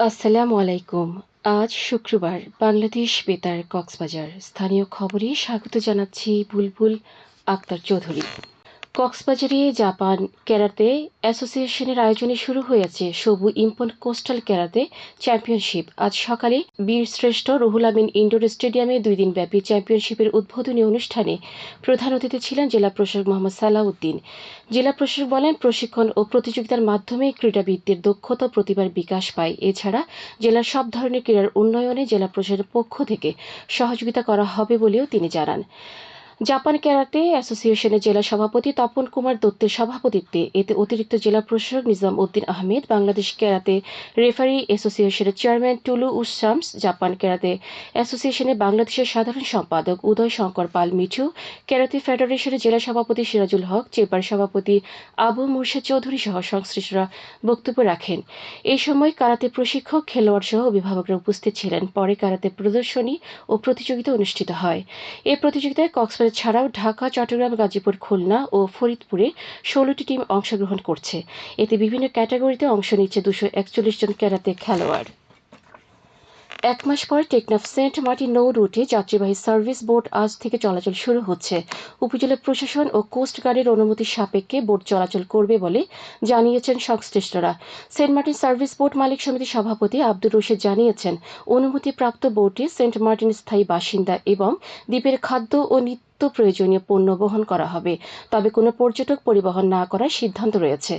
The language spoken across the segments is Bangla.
আসসালামু আলাইকুম। আজ শুক্রবার বাংলাদেশ বেতার কক্সবাজার। স্থানীয় খবরে স্বাগত জানাচ্ছি বুলবুল আক্তার চৌধুরী। কক্সবাজারে জাপান ক্যারাতে অ্যাসোসিয়েশনের আয়োজনে শুরু হয়েছে সবু ইম্পন কোস্টাল ক্যারাতে চ্যাম্পিয়নশিপ। আজ সকালে বীরশ্রেষ্ঠ রুহুল আমিন ইনডোর স্টেডিয়ামে দুই দিনব্যাপী চ্যাম্পিয়নশিপের উদ্বোধনী অনুষ্ঠানে প্রধান অতিথি ছিলেন জেলা প্রশাসক মোহাম্মদ সালাউদ্দিন। জেলা প্রশাসক বলেন, প্রশিক্ষণ ও প্রতিযোগিতার মাধ্যমে ক্রীড়াবিদদের দক্ষতা প্রতিভার বিকাশ পায়। এছাড়া জেলার সব ধরনের ক্রীড়ার উন্নয়নে জেলা প্রশাসনের পক্ষ থেকে সহযোগিতা করা হবে বলেও তিনি জানান। জাপান ক্যারাতে অ্যাসোসিয়েশনের জেলা সভাপতি তপন কুমার দত্তের সভাপতিত্বে এতে অতিরিক্ত জেলা প্রশাসক নিজাম উদ্দিন আহমেদ, বাংলাদেশ ক্যারাতে রেফারি অ্যাসোসিয়েশনের চেয়ারম্যান টুলু উসামস, জাপান ক্যারাতে অ্যাসোসিয়েশনের বাংলাদেশের সাধারণ সম্পাদক উদয় শঙ্কর পাল মিঠু ক্যারাতে ফেডারেশনের জেলা সভাপতি সিরাজুল হক চেপার সভাপতি আবু মুর্শেদ চৌধুরী সহ সংশ্লিষ্টরা বক্তব্য রাখেন। এই সময় কারাতে প্রশিক্ষক, খেলোয়াড় সহ অভিভাবকরা উপস্থিত ছিলেন। পরে কারাতে প্রদর্শনী ও প্রতিযোগিতা অনুষ্ঠিত হয়। এই প্রতিযোগিতায় কক্সবাজার ছাড়াও ঢাকা, চট্টগ্রাম, গাজীপুর, খুলনা ও ফরিদপুরে ষোলোটি টিম অংশগ্রহণ করছে। এতে বিভিন্ন ক্যাটাগরিতে অংশ নিচ্ছে দুশো একচল্লিশ জন ক্যারাতে খেলোয়াড়। এক মাস পর টেকনাফ সেন্ট মার্টিন নৌ রুটে যাত্রীবাহী সার্ভিস বোট আজ থেকে চলাচল শুরু হচ্ছে। উপজেলা প্রশাসন ও কোস্ট গার্ডের অনুমতি সাপেক্ষে বোট চলাচল করবে বলে জানিয়েছেন সংশ্লিষ্টরা। সেন্ট মার্টিন সার্ভিস বোট মালিক সমিতির সভাপতি আব্দুর রশিদ জানিয়েছেন, অনুমতিপ্রাপ্ত বোটে সেন্ট মার্টিন স্থায়ী বাসিন্দা এবং দ্বীপের খাদ্য ও নিত্য নিত্য প্রয়োজনীয় পণ্য বহন করা হবে। তবে কোনো পর্যটক পরিবহন না করার সিদ্ধান্ত রয়েছে।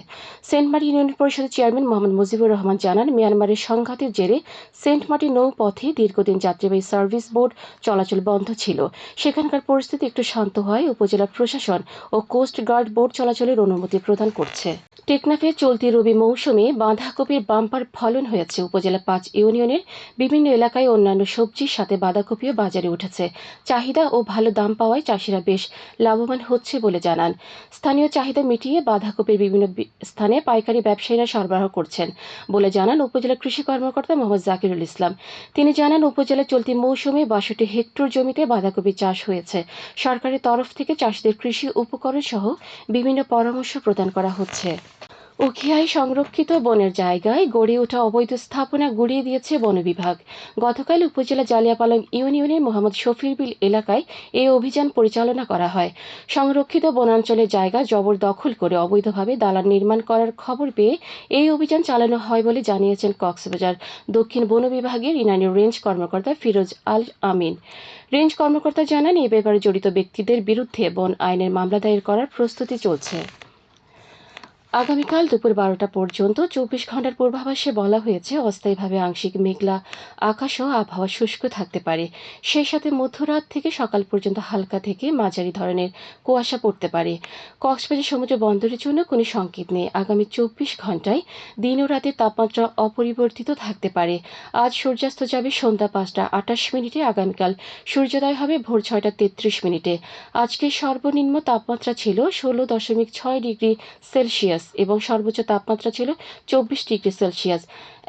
সেন্ট মার্টিন ইউনিয়ন পরিষদের চেয়ারম্যান মোহাম্মদ মুজিবুর রহমান জানান, মিয়ানমারের সংঘাতের জেরে সেন্ট মার্টিন নৌপথে দীর্ঘদিন যাত্রীবাহী সার্ভিস বোর্ড চলাচল বন্ধ ছিল। সেখানকার পরিস্থিতি একটু শান্ত হয় উপজেলা প্রশাসন ও কোস্ট গার্ড বোর্ড চলাচলের অনুমতি প্রদান করছে। টেকনাফে চলতি রবি মৌসুমে বাঁধাকপির বাম্পার ফলন হয়েছে। উপজেলা পাঁচ ইউনিয়নের বিভিন্ন এলাকায় অন্যান্য সবজির সাথে বাঁধাকপিও বাজারে উঠেছে। চাহিদা ও ভালো দাম পাওয়ায় চাষিরা বেশ লাভবান হচ্ছে বলে জানান। স্থানীয় চাহিদা মিটিয়ে বাঁধাকপির বিভিন্ন স্থানে পাইকারি ব্যবসায়ীরা সরবরাহ করছেন বলে জানান উপজেলা কৃষি কর্মকর্তা মোহাম্মদ জাকিরুল ইসলাম। তিনি জানান উপজেলা চলতি মৌসুমে বাষট্টি হেক্টর জমিতে বাঁধাকপি চাষ হয়েছে। সরকারের তরফ থেকে চাষিদের কৃষি উপকরণ সহ বিভিন্ন পরামর্শ প্রদান করা হচ্ছে। উখিয়ায় সংরক্ষিত বনের জায়গায় গড়ে ওঠা অবৈধ স্থাপনা গুড়িয়ে দিয়েছে বন বিভাগ। গতকাল উপজেলা জালিয়াপালং ইউনিয়নের মোহাম্মদ শফিরবিল এলাকায় এই অভিযান পরিচালনা করা হয়। সংরক্ষিত বনাঞ্চলের জায়গা জবরদখল করে অবৈধভাবে দালান নির্মাণ করার খবর পেয়ে এই অভিযান চালানো হয় বলে জানিয়েছেন কক্সবাজার। দক্ষিণ বন বিভাগের ইনানি রেঞ্জ কর্মকর্তা ফিরোজ আল আমিন। রেঞ্জ কর্মকর্তা জানান, এ ব্যাপারে জড়িত ব্যক্তিদের বিরুদ্ধে বন আইনের মামলা দায়ের করার প্রস্তুতি চলছে। আগামীকাল দুপুর বারোটা পর্যন্ত চব্বিশ ঘণ্টার পূর্বাভাসে বলা হয়েছে, অস্থায়ীভাবে আংশিক মেঘলা আকাশ ও আবহাওয়া শুষ্ক থাকতে পারে। সেই সাথে মধ্যরাত থেকে সকাল পর্যন্ত হালকা থেকে মাঝারি ধরনের কুয়াশা পড়তে পারে। কক্সবাজার সমুদ্র বন্দরের জন্য কোনো সংকেত নেই। আগামী চব্বিশ ঘন্টায় দিন ও রাতের তাপমাত্রা অপরিবর্তিত থাকতে পারে। আজ সূর্যাস্ত যাবে সন্ধ্যা পাঁচটা আটাশ মিনিটে, আগামীকাল সূর্যোদয় হবে ভোর ছয়টা তেত্রিশ মিনিটে। আজকে সর্বনিম্ন তাপমাত্রা ছিল ষোলো দশমিক ছয় ডিগ্রি সেলসিয়াস। সেলসিয়াস এবং সর্বোচ্চ তাপমাত্রা ছিল চব্বিশ ডিগ্রি সেলসিয়াস।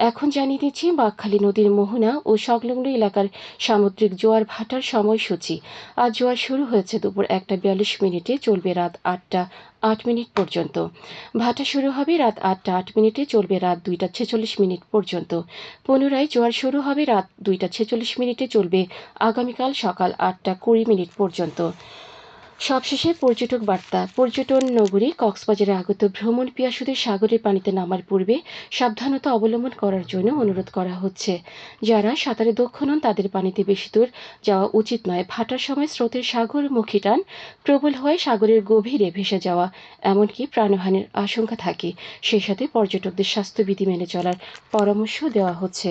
এখন জানিয়ে দিচ্ছি, বাঘখালী নদীর মোহনা ও সংলগ্ন এলাকার সামুদ্রিক জোয়ার ভাটার সময়সূচি। আজ জোয়ার শুরু হয়েছে দুপুর একটা বিয়াল্লিশ মিনিটে, চলবে রাত আটটা আট মিনিট পর্যন্ত। ভাটা শুরু হবে রাত আটটা আট মিনিটে, চলবে রাত দুইটা ছেচল্লিশ মিনিট পর্যন্ত। পুনরায় জোয়ার শুরু হবে রাত দুইটা ছেচল্লিশ মিনিটে, চলবে আগামীকাল সকাল আটটা কুড়ি মিনিট পর্যন্ত। সবশেষে পর্যটক বার্তা। পর্যটন নগরী কক্সবাজারে আগত ভ্রমণ পিয়াসুদের সাগরের পানিতে নামার পূর্বে সাবধানতা অবলম্বন করার জন্য অনুরোধ করা হচ্ছে। যারা সাঁতারে দক্ষ নন, তাদের পানিতে বেশি দূর যাওয়া উচিত নয়। ভাটার সময় স্রোতের সাগরমুখী টান, প্রবল হয়ে সাগরের গভীরে ভেসে যাওয়া, এমনকি প্রাণহানির আশঙ্কা থাকে। সেই সাথে পর্যটকদের স্বাস্থ্যবিধি মেনে চলার পরামর্শ দেওয়া হচ্ছে।